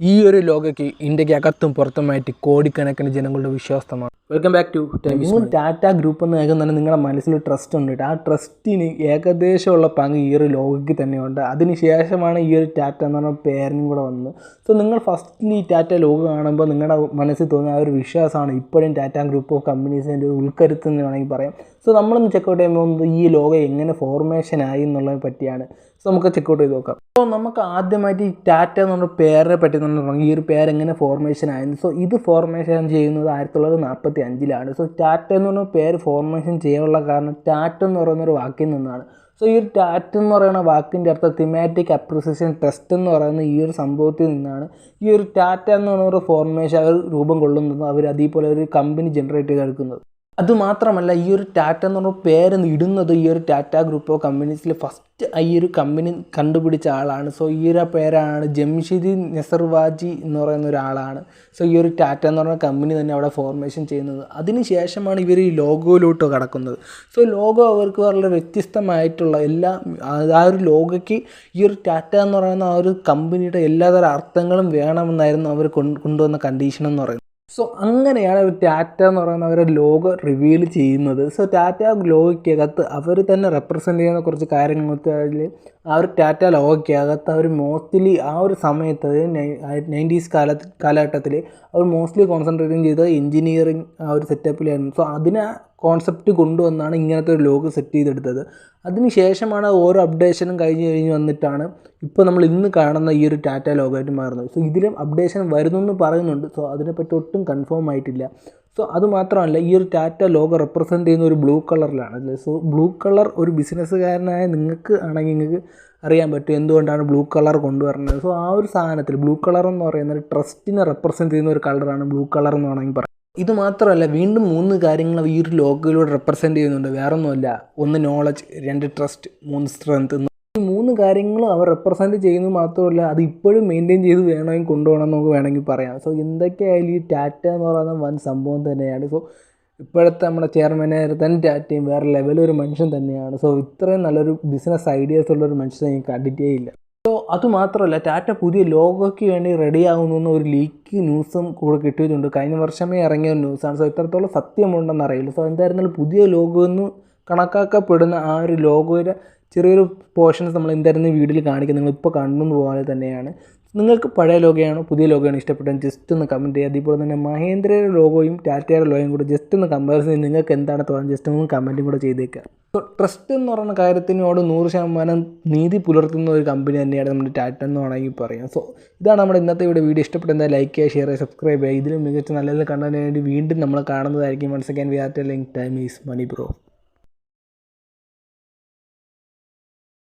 ഈ ഒരു ലോകയ്ക്ക് ഇന്ത്യയ്ക്ക് അകത്തും പുറത്തുമായിട്ട് കോടിക്കണക്കിന് ജനങ്ങളുടെ വിശ്വാസമാണ്. വെൽക്കം ബാക്ക് ടു നിങ്ങൾ ടാറ്റ ഗ്രൂപ്പ് എന്ന് ഏകം തന്നെ നിങ്ങളുടെ മനസ്സിൽ ട്രസ്റ്റ് ഉണ്ട് ആ ട്രസ്റ്റിന് ഏകദേശമുള്ള പങ്ക് ഈ ഒരു ലോകയ്ക്ക് തന്നെയുണ്ട്. അതിന് ശേഷമാണ് ഈ ഒരു ടാറ്റ എന്ന് പറഞ്ഞ പേരിനും കൂടെ വന്നത്. സോ നിങ്ങൾ ഫസ്റ്റിൽ ഈ ടാറ്റ ലോഗോ കാണുമ്പോൾ നിങ്ങളുടെ മനസ്സിൽ തോന്നുന്ന ആ ഒരു വിശ്വാസമാണ്. ഇപ്പോഴും ടാറ്റ ഗ്രൂപ്പ് ഓഫ് കമ്പനീസിന്റെ ഒരു ഉൾക്കരുത്ത് എന്ന് വേണമെങ്കിൽ പറയാം. സോ നമ്മളൊന്ന് ചെക്കൗട്ട് ചെയ്യുമ്പോൾ ഈ ലോകം എങ്ങനെ ഫോർമേഷൻ ആയി എന്നുള്ളതിനെ പറ്റിയാണ്. സോ നമുക്ക് ചെക്കൗട്ട് ചെയ്ത് നോക്കാം. അപ്പോൾ നമുക്ക് ആദ്യമായിട്ട് ഈ ടാറ്റ എന്ന് പറഞ്ഞ പേരിനെ പറ്റി നമ്മൾ തുടങ്ങി ഈ ഒരു പേര് എങ്ങനെ ഫോർമേഷൻ ആയിരുന്നു സോ ഇത് ഫോർമേഷൻ ചെയ്യുന്നത് ആയിരത്തി തൊള്ളായിരത്തി നാൽപ്പത്തി അഞ്ചിലാണ് സോ ടാറ്റ എന്ന് പറഞ്ഞ പേര് ഫോർമേഷൻ ചെയ്യാനുള്ള കാരണം ടാറ്റ എന്ന് പറയുന്ന ഒരു വാക്കിൽ നിന്നാണ്. സോ ഈ ഒരു ടാറ്റ് എന്ന് പറയുന്ന വാക്കിന്റെ അർത്ഥം തിമാറ്റിക് അപ്രിസിയേഷൻ ടെസ്റ്റ് എന്ന് പറയുന്ന ഈ ഒരു സംഭവത്തിൽ നിന്നാണ്. ഈ ഒരു ടാറ്റ എന്ന് പറയുന്ന ഒരു ഫോർമേഷൻ അവർ രൂപം കൊള്ളുന്നതും അവർ അതേപോലെ ഒരു കമ്പനി ജനറേറ്റ് ചെയ്തെടുക്കുന്നത്. അതുമാത്രമല്ല ഈ ഒരു ടാറ്റ എന്ന് പറഞ്ഞ പേര് ഇടുന്നത് ഈ ഒരു ടാറ്റ ഗ്രൂപ്പ് ഓഫ് കമ്പനീസിൽ ഫസ്റ്റ് ഈ ഒരു കമ്പനി കണ്ടുപിടിച്ച ആളാണ്. സോ ഈ ഒരു പേരാണ് ജംഷിദി നെസർവാജി എന്ന് പറയുന്ന ഒരാളാണ്. സോ ഈ ഒരു ടാറ്റ എന്ന് പറഞ്ഞ കമ്പനി തന്നെ അവിടെ ഫോർമേഷൻ ചെയ്യുന്നത്. അതിനുശേഷമാണ് ഇവർ ഈ ലോഗോയിലോട്ട് കടക്കുന്നത്. സോ ലോഗോ അവർക്ക് വളരെ വ്യത്യസ്തമായിട്ടുള്ള എല്ലാ ആ ഒരു ലോഗോയ്ക്ക് ഈ ഒരു ടാറ്റ എന്ന് പറയുന്ന ആ ഒരു കമ്പനിയുടെ എല്ലാതരം അർത്ഥങ്ങളും വേണമെന്നായിരുന്നു അവർ കൊണ്ടുവന്ന കണ്ടീഷൻ എന്ന് പറയുന്നത്. സോ അങ്ങനെയാണ് ഒരു ടാറ്റ എന്ന് പറയുന്ന അവരുടെ ലോഗോ റിവീൽ ചെയ്യുന്നത്. സോ ടാറ്റ ലോഗോയ്ക്കകത്ത് അവർ തന്നെ റെപ്രസെന്റ് ചെയ്യുന്ന കുറച്ച് കാര്യങ്ങൾ. വെച്ചാൽ ആ ഒരു ടാറ്റ ലോഗോയ്ക്കകത്ത് അവർ മോസ്റ്റ്ലി ആ ഒരു സമയത്ത് നയന്റീസ് കാല കാലഘട്ടത്തിൽ അവർ മോസ്റ്റ്ലി കോൺസെൻട്രേറ്റിംഗ് ചെയ്തത് എഞ്ചിനീയറിങ് ആ ഒരു സെറ്റപ്പിലായിരുന്നു സോ അതിനെ കോൺസെപ്റ്റ് കൊണ്ടുവന്നാണ് ഇങ്ങനത്തെ ഒരു ലോഗ് സെറ്റ് ചെയ്തെടുത്തത്. അതിന് ശേഷമാണ് ഓരോ അപ്ഡേഷനും കഴിഞ്ഞ് കഴിഞ്ഞ് വന്നിട്ടാണ് ഇപ്പോൾ നമ്മൾ ഇന്ന് കാണുന്ന ഈ ഒരു ടാറ്റ ലോഗോയായിട്ട് മാറുന്നത്. സോ ഇതിലും അപ്ഡേഷൻ വരുന്നു എന്ന് പറയുന്നുണ്ട്. സോ അതിനെപ്പറ്റി ഒട്ടും കൺഫേം ആയിട്ടില്ല. സോ അത് മാത്രമല്ല ഈ ഒരു ടാറ്റ ലോഗോ റെപ്രസെന്റ് ചെയ്യുന്ന ഒരു ബ്ലൂ കളറിലാണ് അല്ലേ? സോ ബ്ലൂ കളർ ഒരു ബിസിനസ്സുകാരനായ നിങ്ങൾക്ക് ആണെങ്കിൽ നിങ്ങൾക്ക് അറിയാൻ പറ്റും എന്തുകൊണ്ടാണ് ബ്ലൂ കളർ കൊണ്ടുവരുന്നത്. സോ ആ ഒരു സാധനത്തിൽ ബ്ലൂ കളർ എന്ന് പറയുന്നത് ട്രസ്റ്റിനെ റെപ്രസെന്റ് ചെയ്യുന്ന ഒരു കളറാണ് ബ്ലൂ കളർ എന്ന് വേണമെങ്കിൽ പറയാം. ഇത് മാത്രമല്ല വീണ്ടും മൂന്ന് കാര്യങ്ങൾ ഈ ഒരു ലോഗോയിലൂടെ റെപ്രസെന്റ് ചെയ്യുന്നുണ്ട്. വേറൊന്നുമല്ല. ഒന്ന് നോളജ് രണ്ട് ട്രസ്റ്റ് മൂന്ന് സ്ട്രെങ്ത് മൂന്ന് കാര്യങ്ങൾ അവർ റെപ്രസെന്റ് ചെയ്യുന്നത് മാത്രമല്ല അത് ഇപ്പോഴും മെയിന്റെയിൻ ചെയ്ത് വേണമെങ്കിൽ കൊണ്ടുപോകണം എന്ന് നമുക്ക് വേണമെങ്കിൽ പറയാം. സോ എന്തൊക്കെയായാലും ഈ ടാറ്റ എന്ന് പറയുന്ന വൻ സംഭവം തന്നെയാണ്. സോ ഇപ്പോഴത്തെ നമ്മുടെ ചെയർമാനെ തന്നെ ടാറ്റയും വേറെ ലെവലൊരു മനുഷ്യൻ തന്നെയാണ്. സോ ഇത്രയും നല്ലൊരു ബിസിനസ് ഐഡിയാസ് ഉള്ള ഒരു മനുഷ്യനെ ഞാൻ കണ്ടിട്ടേ ഇല്ല. സോ അതുമാത്രമല്ല ടാറ്റ പുതിയ ലോഗോയ്ക്ക് വേണ്ടി റെഡി ആകുന്നു ഒരു ലീക്ക് ന്യൂസും കൂടെ കിട്ടിയിട്ടുണ്ട്. കഴിഞ്ഞ വർഷമേ ഇറങ്ങിയ ഒരു ന്യൂസാണ് സോ ഇത്രത്തോളം സത്യമുണ്ടെന്ന് അറിയില്ല. സോ എന്തായിരുന്നാലും പുതിയ ലോഗോ എന്ന് കണക്കാക്കപ്പെടുന്ന ആ ഒരു ലോഗോയുടെ ചെറിയൊരു പോർഷൻസ് നമ്മൾ എന്തായിരുന്നു വീഡിയോയിൽ കാണിക്കുന്നത് നിങ്ങളിപ്പോൾ കാണുന്നത് പോലെ തന്നെയാണ്. നിങ്ങൾക്ക് പഴയ ലോഗോയാണോ പുതിയ ലോഗോയാണോ ഇഷ്ടപ്പെട്ടത്? ജസ്റ്റ് ഒന്ന് കമന്റ് ചെയ്യുക. അതേപോലെ തന്നെ മഹേന്ദ്രയുടെ ലോഗോയും ടാറ്റയുടെ ലോഗോയും കൂടെ ജസ്റ്റ് ഒന്ന് കമ്പയർ ചെയ്ത് നിങ്ങൾക്ക് എന്താണ് തോന്നുന്നത്? ജസ്റ്റ് ഒന്ന് കമന്റും കൂടെ ചെയ്തേക്കുക സോ ട്രസ്റ്റ് എന്ന് പറയുന്ന കാര്യത്തിനോട് നൂറ് ശതമാനം നീതി പുലർത്തുന്ന ഒരു കമ്പനി തന്നെയാണ് നമ്മുടെ ടാറ്റ എന്ന് വേണമെങ്കിൽ പറയാം. സോ ഇതാണ് നമ്മുടെ ഇന്നത്തെ ഇവിടെ വീഡിയോ. ഇഷ്ടപ്പെട്ടെന്താ ലൈക്ക് ചെയ്യുക ഷെയർ ചെയ്യുക സബ്സ്ക്രൈബ് ചെയ്യുക. ഇതിലും മികച്ച നല്ല നല്ല കണ്ടതിന് വേണ്ടി വീണ്ടും നമ്മൾ കാണുന്നതായിരിക്കും. Once again we are telling time is money bro